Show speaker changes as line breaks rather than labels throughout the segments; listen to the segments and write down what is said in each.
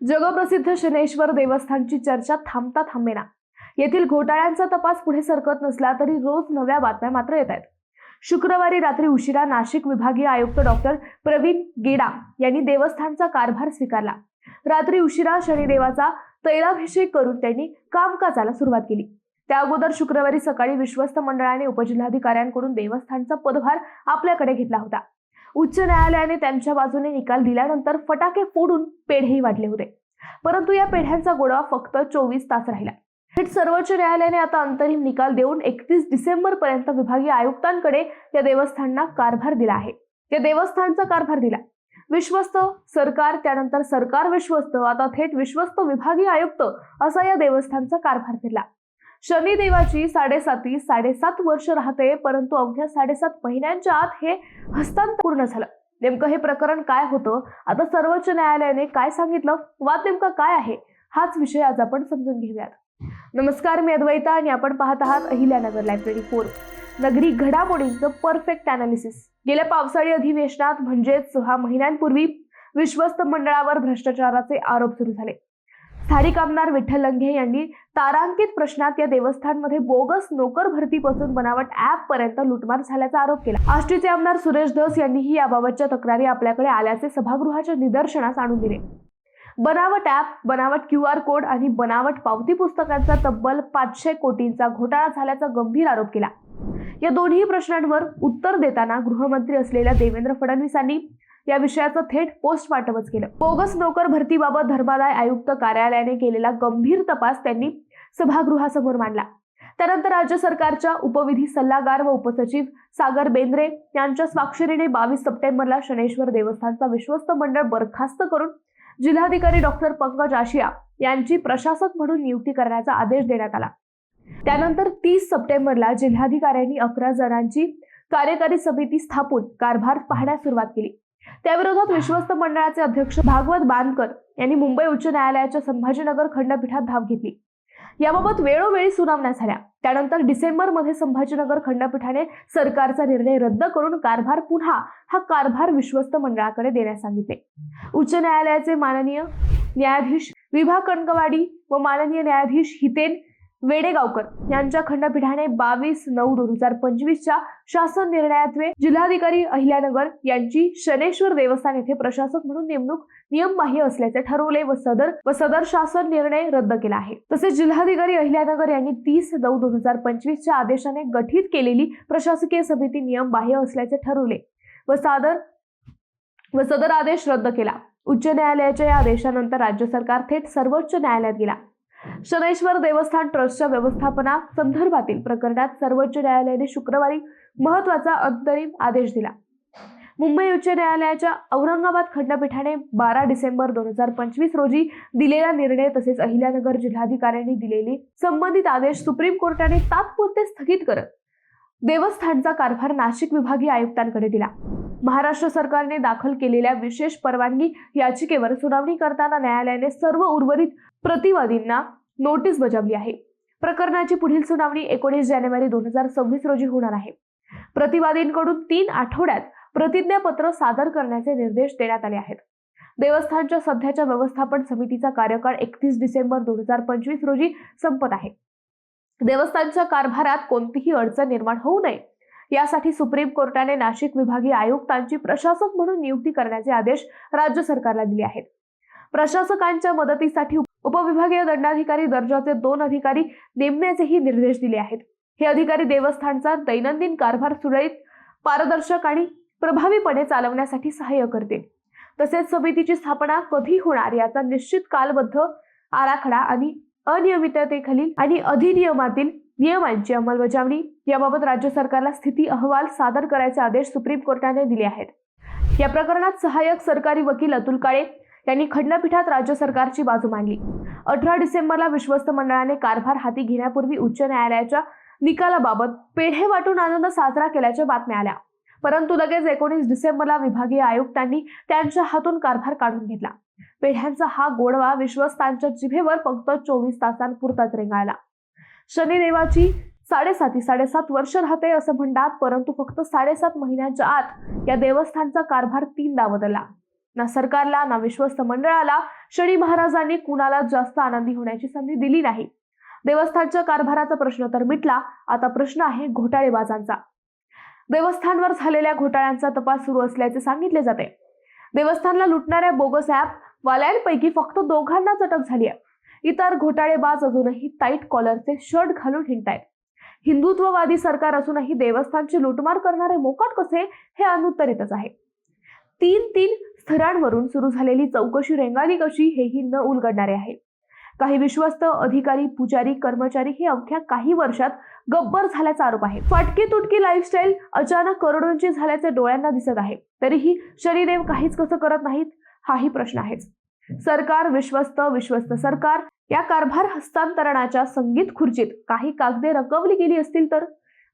जगप्रसिद्ध शनेश्वर देवस्थानची चर्चा थांबता थांबेना. येथील घोटाळ्यांचा तपास पुढे सरकत नसला तरी रोज नव्या बातम्या मात्र येत आहेत. शुक्रवारी रात्री उशिरा नाशिक विभागीय आयुक्त डॉक्टर प्रवीण गेडा यांनी देवस्थानचा कारभार स्वीकारला. रात्री उशिरा शनिदेवाचा तैलाभिषेक करून त्यांनी कामकाजाला सुरुवात केली. त्या अगोदर शुक्रवारी सकाळी विश्वस्त मंडळाने उपजिल्हाधिकाऱ्यांकडून देवस्थानचा पदभार आपल्याकडे घेतला होता. उच्च न्यायालयाने त्यांच्या बाजूने निकाल दिल्यानंतर फटाके फोडून पेढेही वाढले होते. परंतु या पेढ्यांचा गोळा फक्त चोवीस तास राहिला. थेट सर्वोच्च न्यायालयाने आता अंतरिम निकाल देऊन एकतीस डिसेंबर पर्यंत विभागीय आयुक्तांकडे या देवस्थानना कारभार दिला आहे. या देवस्थानचा कारभार दिला. विश्वस्त सरकार त्यानंतर सरकार विश्वस्त आता थेट विश्वस्त विभागीय आयुक्त असा या देवस्थानचा कारभार फिरला शनिदेवाची साडेसाती साडेसात वर्ष राहते परंतु अवघ्या साडेसात महिन्यांच्या आत हे हस्तांतर पूर्ण झालं. नेमकं हे प्रकरण काय होतं? आता सर्वोच्च न्यायालयाने काय सांगितलं? वाद नेमका काय आहे? हाच विषय आज आपण समजून घेऊयात. नमस्कार मी अद्वैता आणि आपण पाहत आहात अहिल्यानगर लायब्ररी फोर. नगरी घडामोडींचं परफेक्ट अनालिसिस गेल्या पावसाळी अधिवेशनात म्हणजेच सहा महिन्यांपूर्वी विश्वस्त मंडळावर भ्रष्टाचाराचे आरोप सुरू झाले. स्थानिक आमदार विठ्ठल लंघे यांनी तारांकित प्रश्नात या देवस्थानमध्ये बोगस नोकर भरतीपासून बनावट ऍप पर्यंत लुटमार झाल्याचा आरोप केला. आष्टीचे आमदार सुरेश धस यांनीही याबाबतच्या तक्रारी आपल्याकडे आल्याचे सभागृहाच्या निदर्शनास आणून दिले. बनावट ऍप बनावट क्यू आर कोड आणि बनावट पावती पुस्तकांचा तब्बल पाचशे कोटींचा घोटाळा झाल्याचा गंभीर आरोप केला. या दोन्ही प्रश्नांवर उत्तर देताना गृहमंत्री असलेल्या देवेंद्र फडणवीसांनी या विषयाचं थेट पोस्ट वाटपच केलं. बोगस नोकर भरतीबाबत धर्मादाय आयुक्त कार्यालयाने केलेला गंभीर तपास त्यांनी सभागृहासमोर मांडला. त्यानंतर राज्य सरकारच्या उपविधी सल्लागार व उपसचिव सागर बेंद्रे यांच्या स्वाक्षरीने बावीस सप्टेंबरला शनेश्वर देवस्थानचा विश्वस्त मंडळ बरखास्त करून जिल्हाधिकारी डॉक्टर पंकज आशिया यांची प्रशासक म्हणून नियुक्ती करण्याचा आदेश देण्यात आला. त्यानंतर तीस सप्टेंबरला जिल्हाधिकाऱ्यांनी अकरा जणांची कार्यकारी समिती स्थापून कारभार पाहण्यास सुरुवात केली. त्याविरोधात विश्वस्त मंडळाचे अध्यक्ष भागवत बानकर यांनी मुंबई उच्च न्यायालयाच्या संभाजीनगर खंडपीठात धाव घेतली. याबाबत वेळोवेळी सुनावण्या झाल्या. त्यानंतर डिसेंबरमध्ये संभाजीनगर खंडपीठाने सरकारचा निर्णय रद्द करून कारभार पुन्हा हा कारभार विश्वस्त मंडळाकडे देण्यास सांगितले. उच्च न्यायालयाचे माननीय न्यायाधीश विभा कणकवाडी व माननीय न्यायाधीश हितेन वेडेगावकर यांच्या खंडपीठाने बावीस नऊ दोन हजार पंचवीसच्या शासन निर्णयात्वे जिल्हाधिकारी अहिल्यानगर यांची शनेश्वर देवस्थान येथे प्रशासक म्हणून नेमणूक नियमबाह्य असल्याचे ठरवले व सदर व सदर शासन निर्णय रद्द केला आहे. तसेच जिल्हाधिकारी अहिल्यानगर यांनी तीस नऊ दोन हजार पंचवीसच्या आदेशाने गठीत केलेली प्रशासकीय समिती नियमबाह्य असल्याचे ठरवले व सादर व सदर आदेश रद्द केला. उच्च न्यायालयाच्या या आदेशानंतर राज्य सरकार थेट सर्वोच्च न्यायालयात गेला. शनेश्वर देवस्थान ट्रस्टच्या व्यवस्थापना संदर्भातील प्रकरणात सर्वोच्च न्यायालयाने शुक्रवारी महत्त्वाचा अंतरिम आदेश दिला. मुंबई उच्च न्यायालयाच्या औरंगाबाद खंडपीठाने बारा डिसेंबर दोन हजार पंचवीस रोजी दिलेला निर्णय तसेच अहिल्यानगर जिल्हाधिकाऱ्यांनी दिलेली संबंधित आदेश सुप्रीम कोर्टाने तात्पुरते स्थगित करत देवस्थानचा कारभार नाशिक विभागीय आयुक्तांकडे दिला. महाराष्ट्र सरकारने दाखल केलेल्या विशेष परवानगी याचिकेवर सुनावणी करताना न्यायालयाने सर्व उर्वरित प्रतिवादींना नोटीस बजावली आहे. प्रकरणाची पुढील सुनावणी एकोणीस जानेवारी दोन हजार सव्वीस रोजी होणार आहे. प्रतिवादींकडून तीन आठवड्यात प्रतिज्ञापत्र सादर करण्याचे निर्देश देण्यात आले आहेत. देवस्थानच्या सध्याच्या व्यवस्थापन समितीचा कार्यकाळ एकतीस डिसेंबर दोन हजार पंचवीस रोजी संपत आहे. देवस्थानच्या कारभारात कोणतीही अडचण निर्माण होऊ नये यासाठी सुप्रीम कोर्टाने नाशिक विभागीय आयुक्तांची प्रशासक म्हणून नियुक्ती करण्याचे आदेश राज्य सरकारला दिले आहेत. प्रशासकांच्या मदतीसाठी उपविभागीय दंडाधिकारी दर्जाचे दोन अधिकारी नेमण्याचेही निर्देश दिले आहेत. हे अधिकारी देवस्थानचा दैनंदिन कारभार सुरळीत पारदर्शक आणि प्रभावीपणे चालवण्यासाठी सहाय्य करतील तसेच समितीची स्थापना कधी होणार याचा निश्चित कालबद्ध आराखडा आणि अनियमिततेखालील आणि अधिनियमातील नियमांची अंमलबजावणी. याबाबत राज्य सरकारला स्थिती अहवाल सादर करायचे आदेश सुप्रीम कोर्टाने दिले आहेत. या प्रकरणात सहाय्यक सरकारी वकील अतुल काळे यांनी खंडपीठात राज्य सरकारची बाजू मांडली. अठरा डिसेंबरला विश्वस्त मंडळाने कारभार हाती घेण्यापूर्वी उच्च न्यायालयाच्या निकालाबाबत पेढे वाटून आनंद साजरा केल्याच्या बातम्या आल्या. परंतु लगेच एकोणीस डिसेंबरला विभागीय आयुक्तांनी त्यांच्या हातून कारभार काढून घेतला. पेढ्यांचा हा गोडवा विश्वस्तांच्या जिभेवर फक्त चोवीस तासांपुरताच रेंगाळला. शनिदेवाची साडेसाती साडेसात वर्ष राहते असं म्हणतात परंतु फक्त साडेसात महिन्याच्या आत या देवस्थानचा कारभार तीनदा बदलला. ना सरकारला ना विश्वस्त मंडळाला शनी महाराजांनी कुणाला जास्त आनंदी होण्याची संधी दिली नाही. देवस्थानच्या कारभाराचा प्रश्न तर मिटला आता प्रश्न आहे घोटाळेबाजांचा. देवस्थानवर झालेल्या घोटाळ्यांचा तपास सुरू असल्याचे सांगितले जाते. देवस्थानला लुटणाऱ्या बोगस ऍप वाल्यांपैकी फक्त दोघांनाच अटक झाली आहे. इतर घोटाळेबाज अजूनही टाईट कॉलरचे शर्ट घालून हिंडतायत. हिंदुत्ववादी सरकार असूनही देवस्थानची लुटमार करणारे मोकाट कसे हे अनुत्तरितच आहे. तीन तीन स्थरांवरून सुरू झालेली चौकशी रेंगाली कशी हेही न उलगडणारे आहे. काही विश्वस्त अधिकारी पुजारी कर्मचारी हे अवघ्या काही वर्षात गब्बर झाल्याचा आरोप आहे. फटकी तुटकी लाईफस्टाईल अचानक करोडोंची झाल्याचे डोळ्यांना दिसत आहे. तरीही शनिदेव काहीच कसं करत नाहीत हाही प्रश्न आहेच. सरकार विश्वस्त विश्वस्त सरकार या कारभार हस्तांतरणाच्या संगीत खुर्चीत काही कागदे रकवली गेली असतील तर?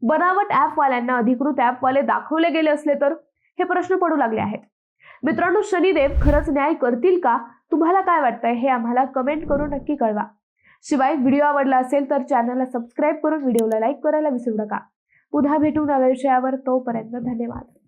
बनावट ॲपवाल्यांना अधिकृत ॲपवाले दाखवले गेले असले तर? हे प्रश्न पडू लागले आहेत. मित्रांनो शनिदेव खरंच न्याय करतील का? तुम्हाला काय वाटतंय हे आम्हाला कमेंट करून नक्की कळवा. शिवाय व्हिडिओ आवडला असेल तर चॅनलला सबस्क्राईब करून व्हिडिओला लाईक करायला विसरू नका. पुन्हा भेटू नव्या विषयावर तोपर्यंत धन्यवाद.